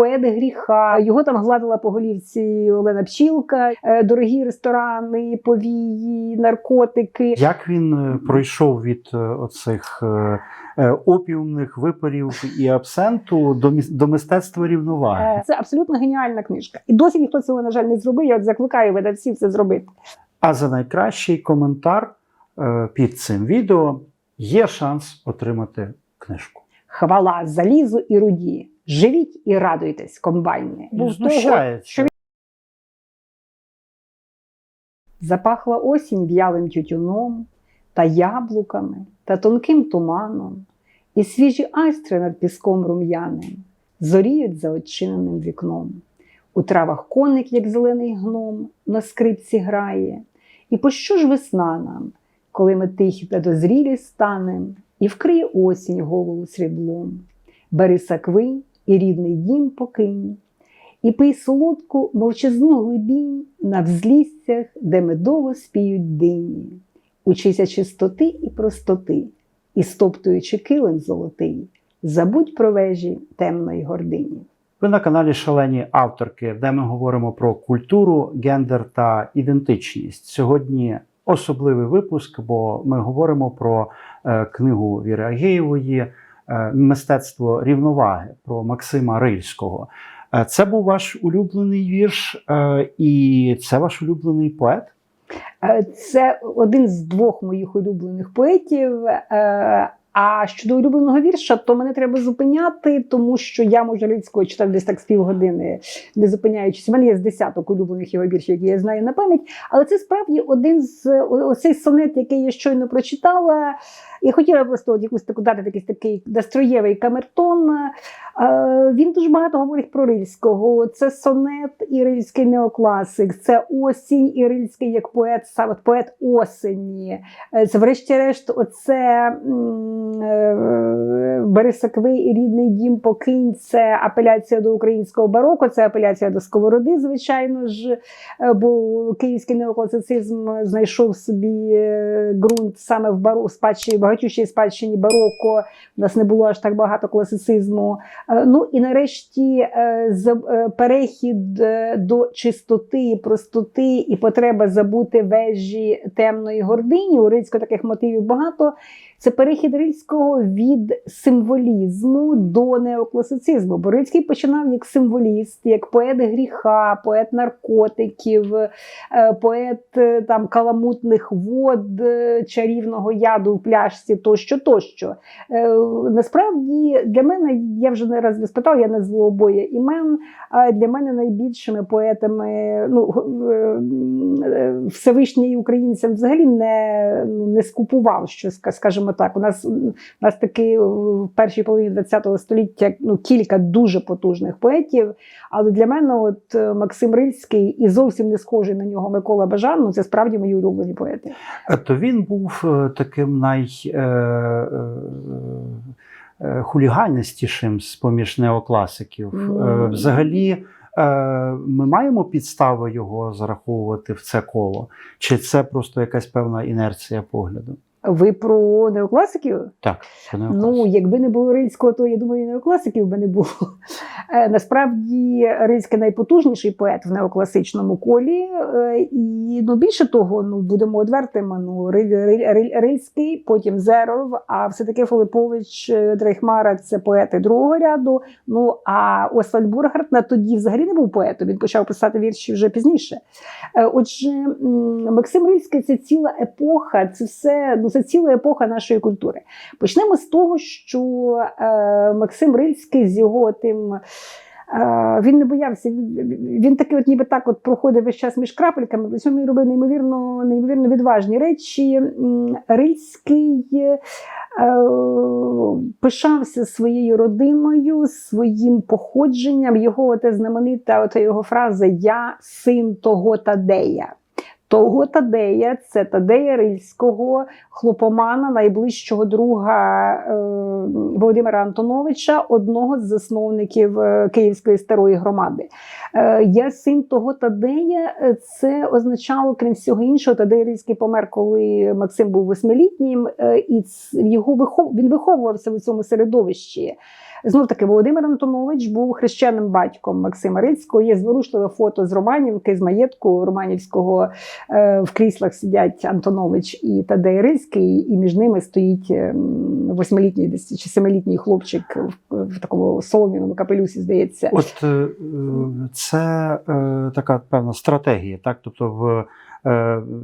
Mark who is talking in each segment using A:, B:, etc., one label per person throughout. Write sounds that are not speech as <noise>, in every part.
A: поет гріха. Його там гладила по голівці Олена Пчілка, е, дорогі ресторани, повії, наркотики.
B: Як він е, пройшов від е, оцих опіумних випарів і абсенту до, до мистецтва рівноваги?
A: Це абсолютно геніальна книжка. І досі ніхто цього, на жаль, не зробив. Я от закликаю видавців це зробити.
B: А за найкращий коментар під цим відео є шанс отримати книжку.
A: Хвала залізу і руді. Живіть і радуйтесь, комбайни. Був того, що Запахла осінь в'ялим тютюном, та яблуками, та тонким туманом, і свіжі айстри над піском рум'яним зоріють за очиненим вікном. У травах коник, як зелений гном, на скрипці грає. І пощо ж весна нам, коли ми тихі та дозрілі станем, і вкриє осінь голову сріблом. Бери сакви і рідний дім покинь, і пий солодку мовчазну глибінь на взліссях, де медово спіють дині. Учися чистоти і простоти, і стоптуючи килим золотий, забудь про вежі темної гордині.
B: Ви на каналі Шалені авторки, де ми говоримо про культуру, гендер та ідентичність. Сьогодні особливий випуск, бо ми говоримо про е, книгу Віри Агеєвої Мистецтво рівноваги про Максима Рильського. Е, Це був ваш улюблений вірш, е, і це ваш улюблений поет.
A: Е, Це один з двох моїх улюблених поетів. Е, А щодо улюбленого вірша, то мене треба зупиняти, тому що я можу Рильського читати десь так з півгодини, не зупиняючись. У мене є з десяток улюблених його віршів, які я знаю на пам'ять. Але це справді один з оцей сонет, який я щойно прочитала. Я хотіла просто от якусь таку дати якийсь такий настроєвий камертон. Е, Він дуже багато говорить про Рильського. Це сонет і рильський неокласик, це осінь і рильський як поет, саме поет осені. Е, Це, врешті-решт, оце м, е, бери сакви і рідний дім покинь. Це апеляція до українського бароко, це апеляція до сковороди, звичайно ж. Е, Бо київський неокласицизм знайшов собі е, ґрунт саме в баро, спадщині, багатющій спадщині бароко. У нас не було аж так багато класицизму. Е, Ну і нарешті перехід до чистоти, і простоти і потреба забути вежі темної гордині. У Рильського таких мотивів багато. Це перехід Рильського від символізму до неокласицизму. Бо Рильський починав як символіст, як поет гріха, поет наркотиків, е, поет е, там каламутних вод, е, чарівного яду в пляшці, тощо, тощо. Насправді для мене, я вже не раз спитав, я назву обоє імен. А для мене найбільшими поетами, ну Всевишній українцям взагалі не, ну, не скупував, що ска- скажімо так. У нас, у нас таки в першій половині ХХ століття ну, кілька дуже потужних поетів. Але для мене, от е, Максим Рильський і зовсім не схожий на нього Микола Бажан, ну це справді мої улюблені поети.
B: Е, То він був е, таким най. Хуліганістішим з поміж неокласиків. Е, Взагалі, ми маємо підстави його зараховувати в це коло, чи це просто якась певна інерція погляду?
A: Ви про неокласиків?
B: Так, це
A: Ну, якби не було Рильського, то я думаю, і неокласиків би не було. Е, Насправді, Рильський найпотужніший поет в неокласичному колі. Е, І ну, більше того, ну будемо одвертими. Ну, Риль- Риль- Риль- Рильський, потім Зеров, а все-таки Филипович е, Дрейхмара це поети другого ряду. Ну а Освальд Бургарт на тоді взагалі не був поетом. Він почав писати вірші вже пізніше. Отже, Максим Рильський це ціла епоха, це все ну це ціла епоха нашої культури. Почнемо з того, що е, Максим Рильський з його тим. е, Він не боявся, він, такий, от ніби так, от проходив весь час між крапельками. При цьому він робив неймовірно, неймовірно відважні речі. Рильський е, пишався своєю родиною, своїм походженням. Його те знаменита його фраза Я син того Тадея. Того Тадея, це Тадея Рильського, хлопомана, найближчого друга е, Володимира Антоновича, одного з засновників е, Київської старої громади. Е, я син того Тадея, е, це означало, крім всього іншого, Тадей Рильський помер, коли Максим був восьмилітнім, е, і його вихов... він виховувався в цьому середовищі. Знов таки Володимир Антонович був хрещеним батьком Максима Рильського. Є зворушливе фото з Романівки, з маєтку Романівського е, в кріслах сидять Антонович і Тадей Рильський, і між ними стоїть ем, восьмилітній чи семилітній хлопчик в, такому солом'яному капелюсі, здається.
B: От е, це е, така певна стратегія, так? Тобто, в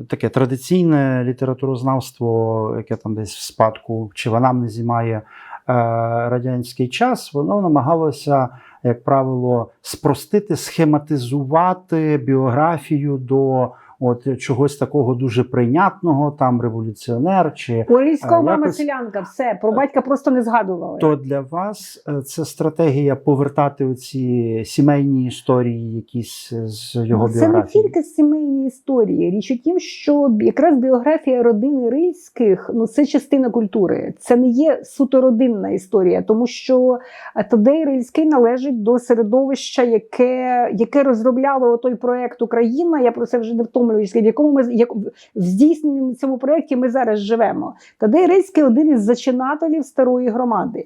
B: таке традиційне літературознавство, яке там десь в спадку чи в анамнезі має е, радянський час, воно намагалося, як правило, спростити, схематизувати біографію до от чогось такого дуже прийнятного, там революціонер чи
A: У Рильського
B: Е,
A: мама селянка, все, про батька просто не згадували.
B: то для вас е, це стратегія повертати оці сімейні історії, якісь з його
A: Ну, Це не тільки сімейні історії. Річ у тім, що якраз біографія родини Рильських ну це частина культури. Це не є суто родинна історія, тому що е, Тадей Рильський належить до середовища, яке, яке розробляло той проект Україна. Я про це вже не втомлююсь. В якому ми як в здійсненому цьому проєкті ми зараз живемо. Тадей Рильський один із зачинателів старої громади.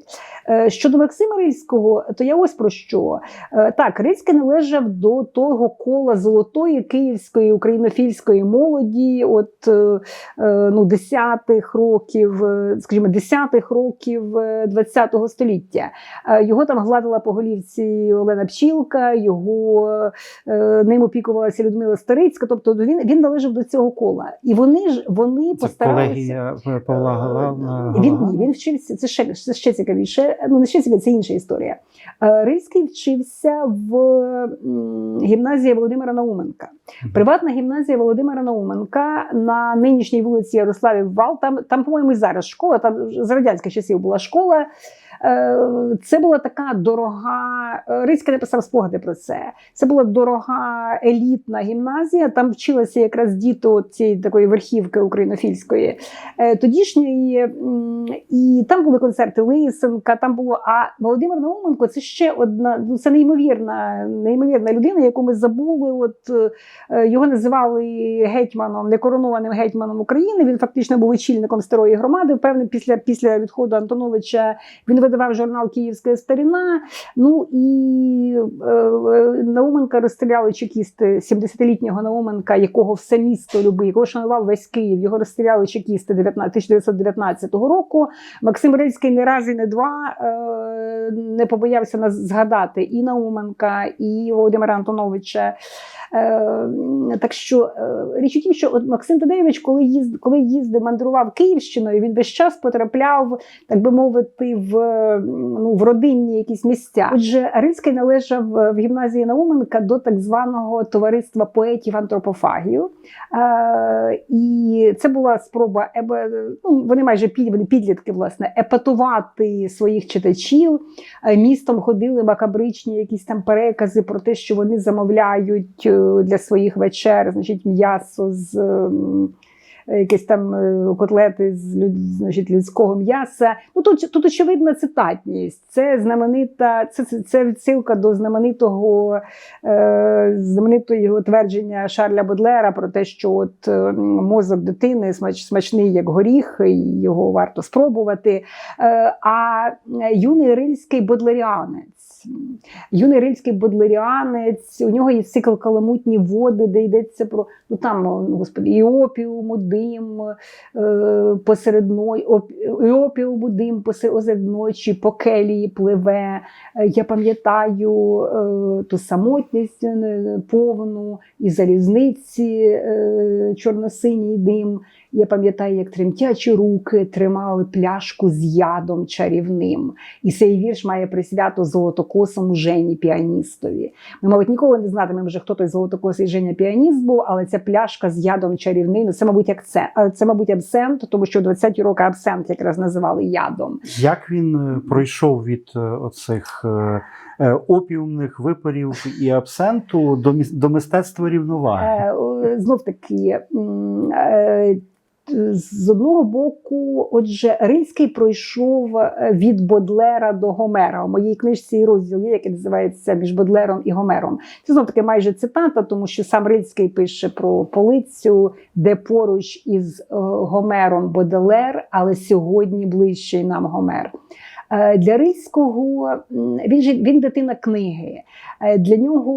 A: Е, Щодо Максима Рильського, то я ось про що. Е, Так, Рильський належав до того кола золотої київської українофільської молоді, от е, ну, десятих років, скажімо, десятих років ХХ століття. Його там гладила по голівці Олена Пчілка, його ним опікувалася Людмила Старицька. Тобто він, він належав до цього кола. І вони ж вони
B: Це
A: постаралися.
B: е, Павла Галана.
A: Він ні, він вчився. Це ще це ще цікавіше. Ну не ще цікавіше, це інша історія. Е, Рильський вчився в гімназії Володимира Науменка. Приватна гімназія Володимира Науменка на нинішній вулиці Ярославів Вал. Там, там по-моєму, і зараз школа. Там з радянських часів була школа. Е, Це була така дорога. е, Рицький написав спогади про це. Це була дорога елітна гімназія. Там вчилися якраз діти от цієї такої верхівки українофільської е, тодішньої. І там були концерти Лисенка. Там було. А Володимир Науменко це ще одна. Ну це неймовірна, неймовірна людина, яку ми забули. От е, його називали гетьманом, некоронованим гетьманом України. Він фактично був очільником старої громади. Певне, після, після відходу Антоновича він видавав журнал Київська старіна. Ну і е, е, Науменка розстріляли чекісти 70-літнього Науменка, якого все місто любив, якого шанував весь Київ. Його розстріляли чекісти 19 1919 року. Максим Рильський не раз і не два е, не побоявся нас згадати і Науменка, і Володимира Антоновича. Е, так що е, річ у тім, що от Максим Тадеєвич, коли їзд, коли їздив, мандрував Київщиною, він весь час потрапляв, так би мовити, в, ну, в родинні якісь місця. Отже, Рильський належав в гімназії Науменка до так званого товариства поетів антропофагію. Е, і це була спроба ну, вони майже під, підлітки, власне, епатувати своїх читачів. Е, Містом ходили макабричні якісь там перекази про те, що вони замовляють е, для своїх вечер, значить, м'ясо з. ем, Якісь там е, котлети з значить, людського м'яса. Ну тут, тут очевидна цитатність. Це знаменита, це, це, це відсилка до знаменитого е, знаменитого твердження Шарля Бодлера про те, що от е, мозок дитини смач, смачний як горіх, і його варто спробувати. Е, а юний рильський бодлеріанець. Юний римський бодлеріанець, у нього є цикл каламутні води, де йдеться про ну там, ну, господи, і дим е, посеред ночі, і дим посеред ночі, по келії пливе. Е, Я пам'ятаю е, ту самотність повну і залізниці чорно-синій дим. Я пам'ятаю, як тремтячі руки тримали пляшку з ядом чарівним. І цей вірш має присвято золотокосому Жені піаністові. Ми, мабуть, ніколи не знатимемо вже, хто той золотокосий Женя піаніст був, але ця пляшка з ядом чарівним, це, мабуть, акцент, це, мабуть, абсент, тому що в 20-ті роки абсент якраз називали ядом.
B: Як він е, пройшов від е, оцих е, опіумних випарів і абсенту до мистецтва рівноваги?
A: Знов таки. З одного боку, отже, Рильський пройшов е, від Бодлера до Гомера. У моїй книжці і розділ є, який називається між Бодлером і Гомером. Це знов таки майже цитата, тому що сам Рильський пише про полицю, де поруч із е, Гомером Бодлер, але сьогодні ближчий нам Гомер. Е, Для Рильського він же він дитина книги. Е, Для нього,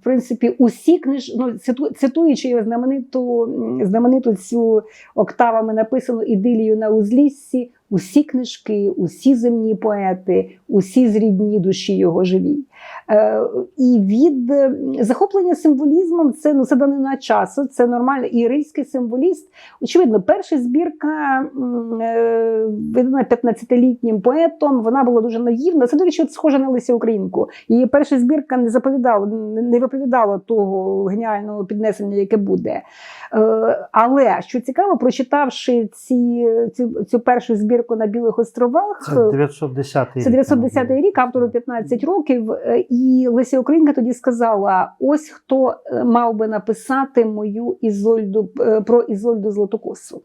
A: в принципі, усі книж... ну, циту- цитуючи його знамениту, знамениту цю октавами написану ідилію на узліссі, усі книжки, усі земні поети, усі зрідні душі його живі. Е, І від е, захоплення символізмом це ну це данина часу, це нормально. І рильський символіст, очевидно, перша збірка е, видана 15-літнім поетом. Вона була дуже наївна. Це, до речі, от схоже на Лисі Українку. Її перша збірка не заповідала, не- виповідала того геніального піднесення, яке буде. Але що цікаво, прочитавши ці, цю, цю першу збірку на Білих островах,
B: Це 910 рік.
A: це 910 рік, автору 15 років. Е, І Леся Українка тоді сказала: ось хто е, мав би написати мою Ізольду е, про Ізольду Златокосу.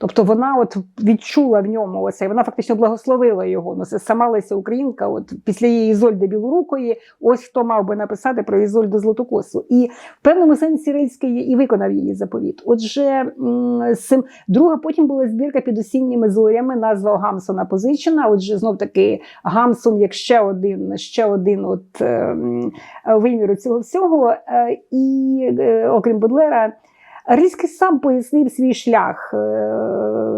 A: Тобто вона от відчула в ньому оце, і вона фактично благословила його. Ну, це сама Леся Українка, от після її Ізольди Білорукої, ось хто мав би написати про Ізольду Златокосу. І в певному сенсі Рильський і виконав її заповіт. Отже, м, сим, друга потім була збірка під осінніми зорями, назва Гамсона позичена. Отже, знов таки Гамсон як ще один, ще один от, е, м, виміру цього всього. Е, І е, окрім Бодлера, Рильський сам пояснив свій шлях. Е,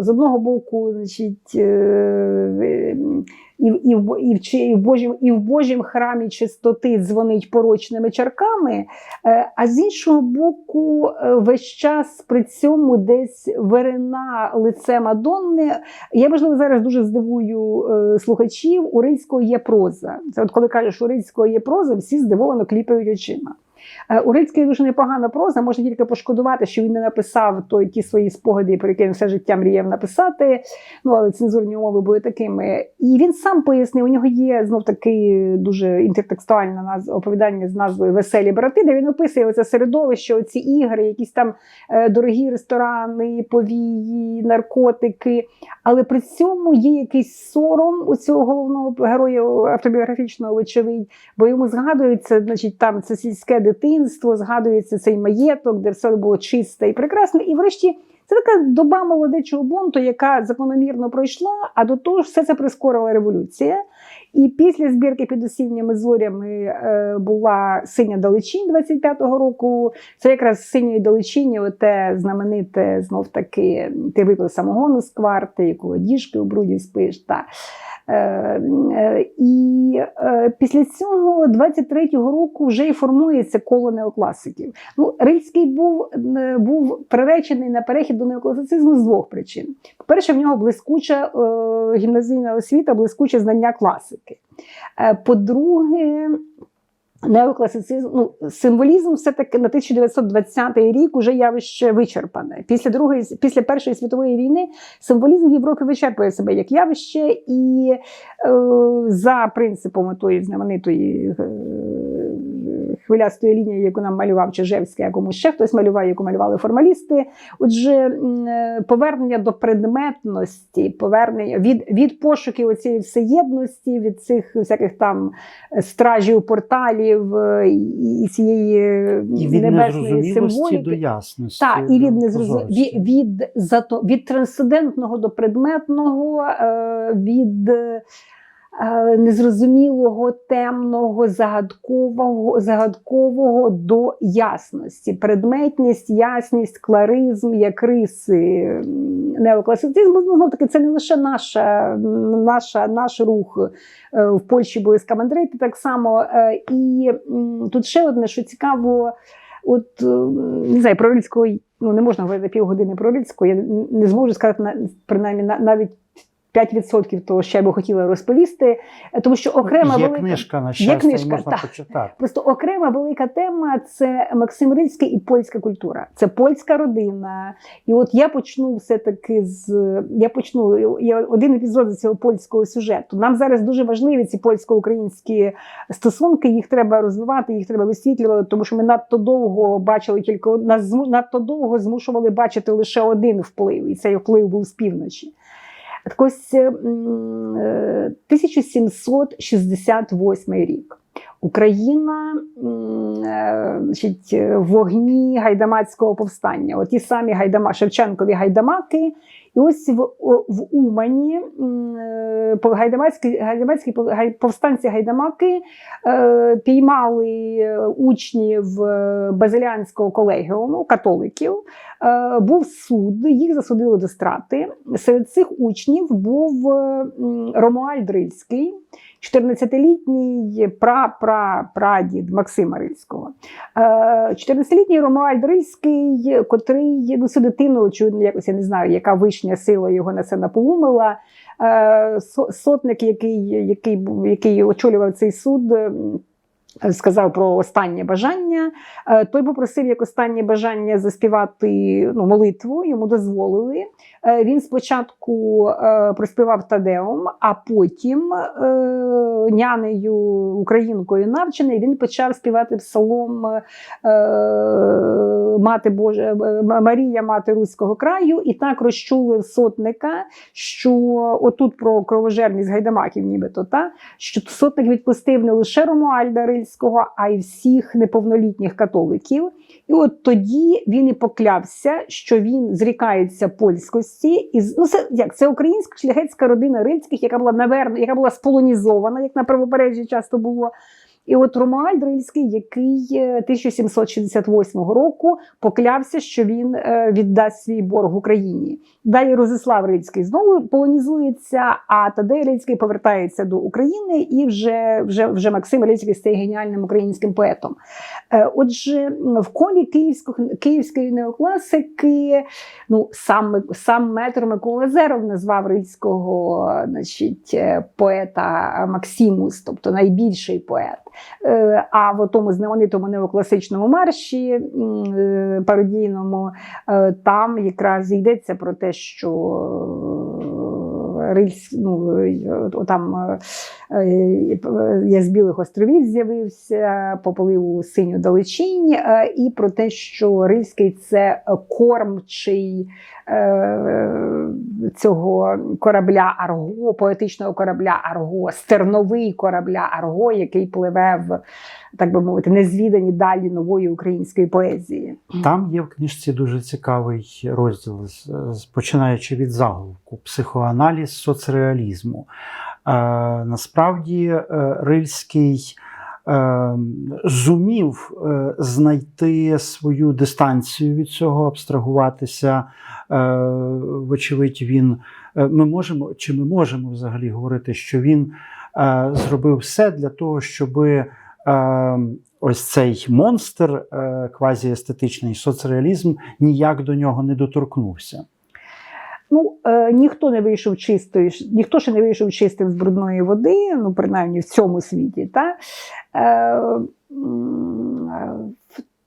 A: З одного боку, значить, е, і, в- і, і, в, Божім, храмі чистоти дзвонить порочними чарками, е, а з іншого боку, весь час при цьому десь верена лице Мадонни. Я, можливо, зараз дуже здивую слухачів. У Рильського є проза. Це от коли кажеш, у Рильського є проза, всі здивовано кліпають очима. Е, У дуже непогана проза, можна тільки пошкодувати, що він не написав той, ті свої спогади, про які він все життя мріяв написати. Ну, але цензурні умови були такими. І він сам пояснив, у нього є знов таки дуже інтертекстуальне наз... оповідання з назвою Веселі брати, де він описує це середовище, оці ігри, якісь там е, дорогі ресторани, повії, наркотики. Але при цьому є якийсь сором у цього головного героя автобіографічного, вочевидь, бо йому згадується, значить, там це сільське дитинство, згадується цей маєток, де все було чисте і прекрасне. І врешті це така доба молодечого бунту, яка закономірно пройшла, а до того ж все це прискорила революція. І після збірки під осінніми зорями е, була синя далечінь 25-го року. Це якраз синьої далечині, оте знамените знов таки ти випив самогону з кварти, якого діжки у бруді спиш. Та. Е, е, і після цього 23-го року вже і формується коло неокласиків. Ну, Рильський був, був приречений на перехід до неокласицизму з двох причин. По-перше, в нього блискуча гімназійна освіта, блискуче знання класики. Е, По-друге, неокласицизм, ну, символізм все-таки на 1920 рік уже явище вичерпане. Після другої, після Першої світової війни символізм в Європі вичерпує себе як явище, і е, за принципом тої знаменитої е, хвилястої лінії, яку нам малював Чижевський, а комусь ще хтось малював, яку малювали формалісти. Отже, е, повернення до предметності, повернення від, від пошуків цієї всеєдності, від цих всяких там стражів порталів е, і, цієї
B: І від
A: небесної символіки.
B: до ясності.
A: Так, і від
B: до
A: незрозу...
B: прозорості.
A: від, від, від трансцендентного до предметного, е, від е, незрозумілого, темного, загадкового, загадкового до ясності. Предметність, ясність, кларизм як риси неокласицизму. Ну, таки, це не лише наша, наша, наш рух е, в Польщі були скамандрити так само. Е, І тут ще одне, що цікаво. От е, не знаю, про Рильського ну не можна говорити півгодини про Рильського. Я не зможу сказати на принаймні на- навіть 5% того, що я би хотіла розповісти, тому що окрема
B: Є
A: велика
B: книжка на щастя,
A: книжка,
B: можна
A: так.
B: почитати.
A: Просто окрема велика тема це Максим Рильський і польська культура. Це польська родина. І от я почну все-таки з я почну я один епізод з цього польського сюжету. Нам зараз дуже важливі ці польсько-українські стосунки. Їх треба розвивати, їх треба висвітлювати, тому що ми надто довго бачили тільки нас надто довго змушували бачити лише один вплив, і цей вплив був з півночі. Так ось е, м, е, 1768 рік. Україна е, значить, е, вогні гайдамацького повстання. Оті самі гайдама, Шевченкові гайдамаки І ось в, в Умані е, гайдамацькі, повстанці гайдамаки е, піймали е, учнів базилянського колегіуму, католиків. Був суд, їх засудили до страти. Серед цих учнів був Ромуаль Дрильський. 14-літній пра-пра-прадід Максима Рильського. Е, 14-літній Ромуальд Рильський, котрий ну, цю дитину, очевидно, якось я не знаю, яка вишня сила його на це напоумила. Е, Сотник, який, який, який очолював цей суд. М, Сказав про останнє бажання. Е, Той попросив як останнє бажання заспівати ну, молитву, йому дозволили. Е, Він спочатку е, проспівав Тадеум, а потім е, нянею українкою навчений він почав співати псалом е, Мати Божа е, Марія, мати Руського краю, і так розчулив сотника, що отут про кровожерність гайдамаків, нібито та що сотник відпустив не лише Ромуальда Рильського, а й всіх неповнолітніх католиків. І от тоді він і поклявся, що він зрікається польськості, і ну це як це українська шляхетська родина рильських, яка була наверно, яка була сполонізована, як на правобережжі часто було. І от Ромуальд Рильський, який е, 1768 року поклявся, що він е, віддасть свій борг Україні. Далі Розислав Рильський знову полонізується, а Тадей Рильський повертається до України, і вже, вже, вже Максим Рильський стає геніальним українським поетом. Е, Отже, в колі київського, київської неокласики, ну сам, сам метр Микола Зеров назвав рильського значить, е, поета Максимус, тобто найбільший поет. Е, А в тому знаменитому неокласичному марші е, пародійному е, там якраз йдеться про те, що е, ну, там я з Білих островів з'явився, попалив у синю далечінь, е, і про те, що Рильський це кормчий е, цього корабля Арго, поетичного корабля Арго, стерновий корабля Арго, який пливе в, так би мовити, незвідані далі нової української поезії.
B: Там є в книжці дуже цікавий розділ, починаючи від заголовку психоаналіз соцреалізму. Е, насправді е, Рильський е, зумів знайти свою дистанцію від цього, абстрагуватися. Вочевидь, він ми можемо чи ми можемо взагалі говорити, що він зробив все для того, щоби. Ось цей монстр, квазіестетичний соцреалізм, ніяк до нього не доторкнувся.
A: Ну, е, ніхто не вийшов чистою, ніхто ще не вийшов чистим з брудної води, ну, принаймні в цьому світі. Та? Е,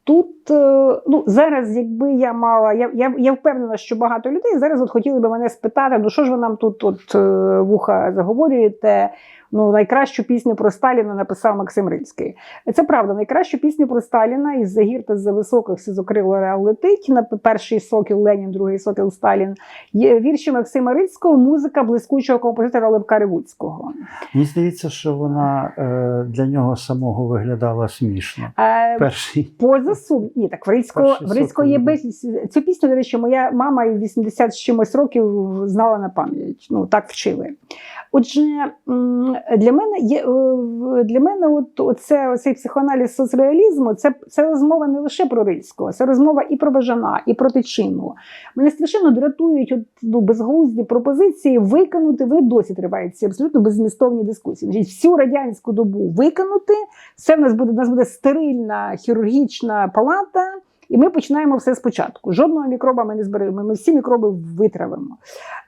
A: Тут е, ну, зараз, якби я мала, я, я, я впевнена, що багато людей зараз от хотіли би мене спитати, ну що ж ви нам тут от, е, вуха заговорюєте? Ну, найкращу пісню про Сталіна написав Максим Рильський. Це правда, найкращу пісню про Сталіна із за гір та з-за високих сизокрило реал летить. На перший сокіл Ленін, другий сокіл Сталін. Є вірші Максима Рильського, музика блискучого композитора Левка Ревуцького.
B: Мені здається, що вона е, для нього самого виглядала смішно.
A: Е,
B: Перший
A: Поза сум... Ні, так в Рильського, в Рильського є
B: сокіл.
A: без цю пісню, до речі, моя мама і 80 з чимось років знала на пам'ять. Ну так вчили. Отже, для мене є е, для мене, от оце оцей психоаналіз соцреалізму, це, це розмова не лише про Рильського, це розмова і про Бажана, і про Тичину. Мене страшенно дратують от, ну, безглузді пропозиції викинути. Ви досі тривають ці абсолютно беззмістовні дискусії. Значить, всю радянську добу викинути. Це в нас буде, в нас буде стерильна хірургічна палата. І ми починаємо все спочатку. Жодного мікроба ми не зберемо. Ми всі мікроби витравимо.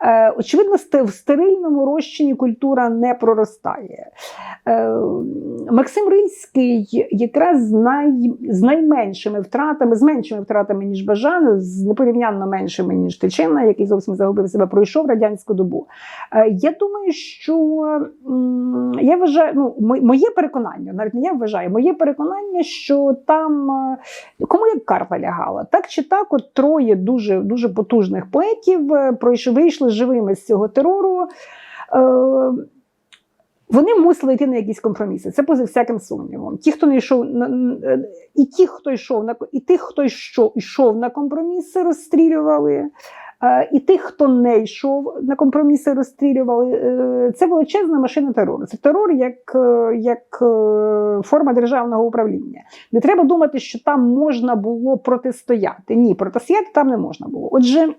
A: Е, очевидно, в стерильному розчині культура не проростає. Е, Максим Рильський якраз з, най, з найменшими втратами, з меншими втратами, ніж Бажан, з непорівнянно меншими, ніж Тичина, який зовсім загубив себе, пройшов радянську добу. Е, я думаю, що м, я вважаю, ну, моє переконання, навіть не я вважаю, моє переконання, що там е, кому як карта лягала. Так чи так, от троє дуже, дуже потужних поетів е, пройшли, вийшли живими з цього терору. Е, вони мусили йти на якісь компроміси. Це поза всяким сумнівом. Ті, хто не йшов на і ті, хто йшов на і тих, хто йшов, йшов на компроміси, розстрілювали. Е, І тих, хто не йшов на компроміси, розстрілювали. Е, Це величезна машина терору. Це терор як, е, як форма державного управління. Не треба думати, що там можна було протистояти. Ні, протистояти там не можна було. Отже.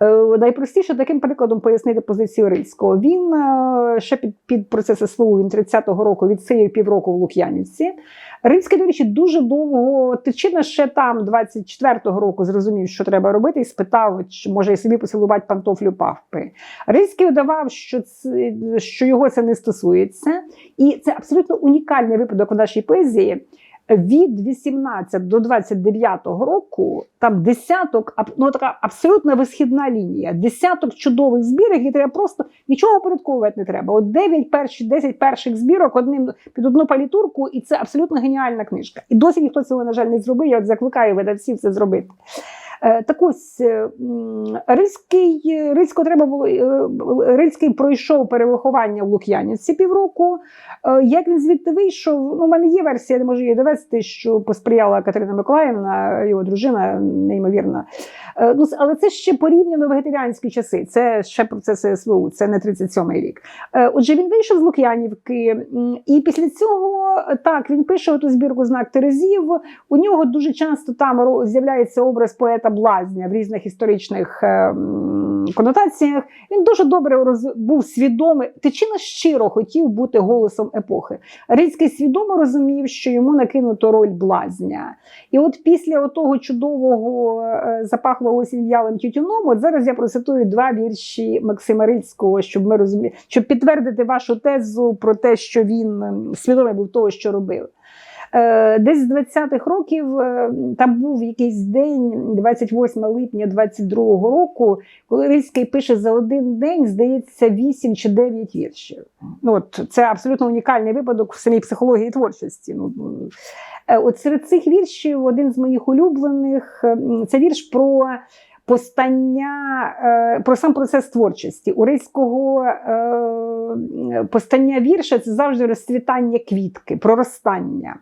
A: Е, Найпростіше таким прикладом пояснити позицію Рильського. Він е, ще під, під процес СВУ він 30-го року відсидів півроку в Лук'янівці. Рильський, до речі, дуже довго Тичина ще там 24-го року зрозумів, що треба робити, і спитав, чи може і собі поцілувати пантофлю павпи. Рильський удавав, що, це, що його це не стосується, і це абсолютно унікальний випадок у нашій поезії. Від 18 до 29 року там десяток, ну така абсолютно висхідна лінія, десяток чудових збірок, і треба просто нічого порядковувати не треба. От 9 перші, 10 перших збірок одним під одну палітурку, і це абсолютно геніальна книжка. І досі ніхто цього, на жаль, не зробив. Я от закликаю видавців це зробити. Е, Так ось е, Рильський, Рильсько треба було е, Рильський пройшов перевиховання в Лук'янівці півроку. Як він звідти вийшов? Ну, у мене є версія, я не можу її довести, що посприяла Катерина Миколаївна, його дружина, неймовірна. Е, Ну, але це ще порівняно вегетаріанські часи. Це ще процеси СВУ, це не 37-й рік. Е, Отже, він вийшов з Лук'янівки, і після цього так він пише ту збірку знак Терезів. У нього дуже часто там з'являється образ поета блазня в різних історичних е, конотаціях. Він дуже добре був свідомий. Тичина щиро хотів бути голосом епохи. Рицький свідомо розумів, що йому накинуто роль блазня. І от після того чудового е, осінь в'ялим тютюном, от зараз я процитую два вірші Максима Рильського, щоб ми розуміли, щоб підтвердити вашу тезу про те, що він ем, свідомий був того, що робив. Е, Десь з 20-х років е, там був якийсь день, 28 липня 22-го року, коли Рильський пише за один день, здається, 8 чи 9 віршів. Ну, от, це абсолютно унікальний випадок в самій психології творчості. Ну, От серед цих віршів один з моїх улюблених це вірш про постання, е, про сам процес творчості. У Рильського е, постання вірша це завжди розцвітання квітки, проростання.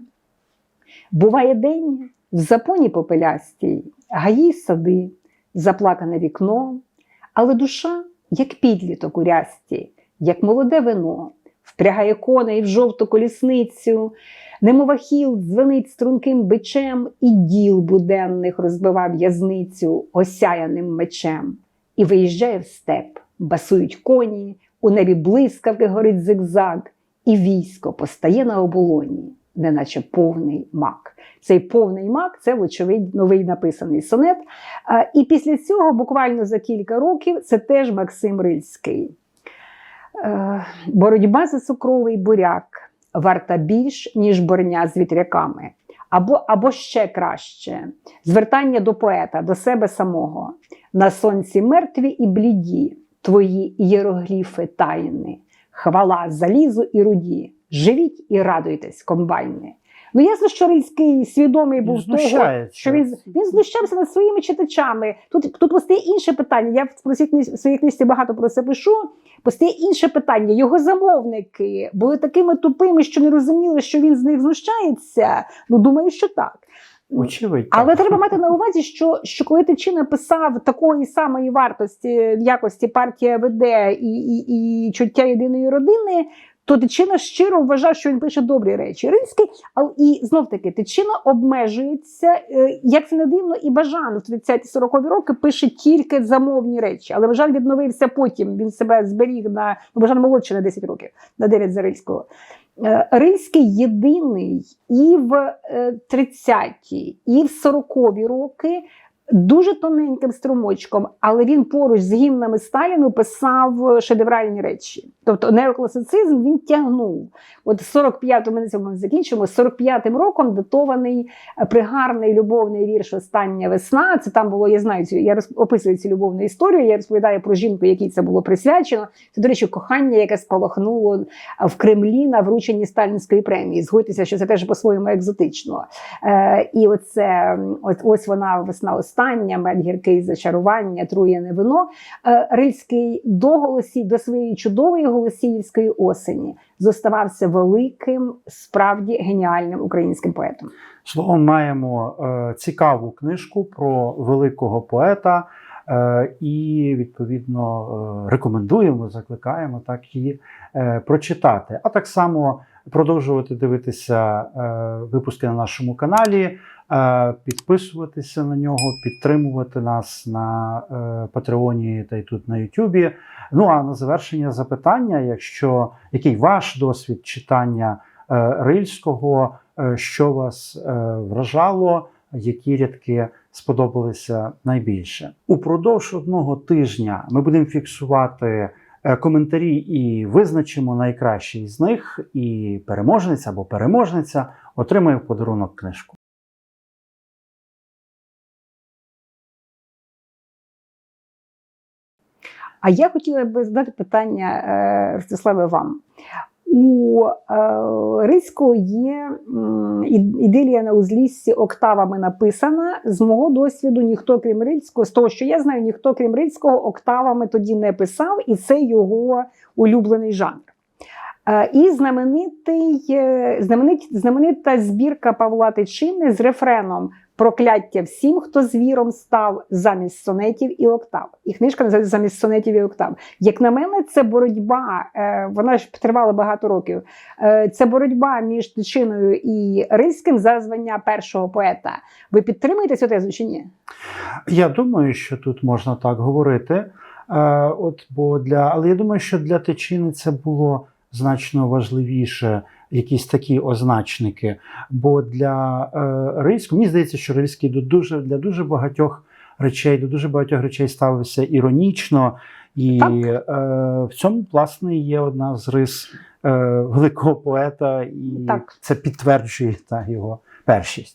A: Буває день в запоні попелястій, гаї сади, заплакане вікно, але душа, як підліток у рясті, як молоде вино, впрягає коней в жовту колісницю, немова хіл дзвенить струнким бичем, і діл буденних розбивав в'язницю осяяним мечем, і виїжджає в степ, басують коні, у небі блискавки горить зигзаг, і військо постає на оболоні, неначе повний мак. Цей повний мак це, вочевидь, новий написаний сонет. І після цього, буквально за кілька років, це теж Максим Рильський. Е, Боротьба за цукровий буряк варта більш, ніж борня з вітряками. Або, або ще краще звертання до поета, до себе самого. На сонці мертві і бліді твої ієрогліфи тайни, хвала залізу і руді. Живіть і радуйтесь, комбайни. Ну, ясно, що Рильський свідомий був того, що він, він знущався над своїми читачами. Тут, тут постає інше питання. Я в в своїй книжці багато про це пишу. Постає інше питання. Його замовники були такими тупими, що не розуміли, що він з них знущається. Ну, думаю, що так.
B: Очевидь.
A: Але
B: так.
A: треба мати на <laughs> увазі, що, що коли Тичина писав такої самої вартості якості партія веде і, і, і чуття єдиної родини, то Тичина щиро вважав, що він пише добрі речі. Рильський, але і знов таки Тичина обмежується, е, як це не дивно, і Бажан в 30-40 роки пише тільки замовні речі. Але Бажан відновився потім. Він себе зберіг на ну, Бажан молодший на 10 років, на 9 за Рильського. Е, Рильський єдиний і в е, 30-ті, і в 40-ві роки дуже тоненьким струмочком, але він поруч з гімнами Сталіну писав шедевральні речі. Тобто неокласицизм він тягнув. От 45 ми на цьому закінчимо. 45-м роком датований е, пригарний любовний вірш Остання весна. Це там було, я знаю цю, я описую цю любовну історію. Я розповідаю про жінку, якій це було присвячено. Це, до речі, кохання, яке спалахнуло в Кремлі на врученні сталінської премії. Згодьтеся, що це теж по-своєму екзотично. Е, і оце ось, ось вона весна остання, мед гіркий зачарування, труєне вино. Е, Рильський до до своєї чудової голосіївської осені зоставався великим, справді геніальним українським поетом.
B: Словом, маємо е, цікаву книжку про великого поета. Е, І відповідно е, рекомендуємо, закликаємо так її прочитати. А так само продовжувати дивитися випуски на нашому каналі, підписуватися на нього, підтримувати нас на е, Патреоні та й тут на Ютубі. Ну а на завершення запитання, якщо який ваш досвід читання е, рильського, е, що вас е, вражало, які рядки сподобалися найбільше? Упродовж одного тижня ми будемо фіксувати е, коментарі і визначимо найкращий з них, і переможниця або переможниця отримає в подарунок книжку.
A: А я хотіла би задати питання е, Ростиславе вам. У е, Рицького є ідилія на узліссі октавами написана. З мого досвіду, ніхто крім Рильського, з того, що я знаю, ніхто крім Рильського октавами тоді не писав, і це його улюблений жанр. Е, І знаменитий, знаменит, знаменита збірка Павла Тичини з рефреном Прокляття всім, хто звіром став замість сонетів і октав. І книжка називається замість сонетів і октав. Як на мене, це боротьба, е, вона ж тривала багато років. Е, Це боротьба між Тичиною і Рильським за звання першого поета. Ви підтримуєте цю тезу чи ні?
B: Я думаю, що тут можна так говорити. Е, от, бо для, але я думаю, що для Тичини це було значно важливіше, якісь такі означники. Бо для е, Рильського, мені здається, що Рильський до дуже, для дуже багатьох речей, до дуже багатьох речей ставився іронічно. І
A: Так.
B: е, в цьому, власне, є одна з рис е, великого поета, і
A: Так.
B: це підтверджує та, його першість.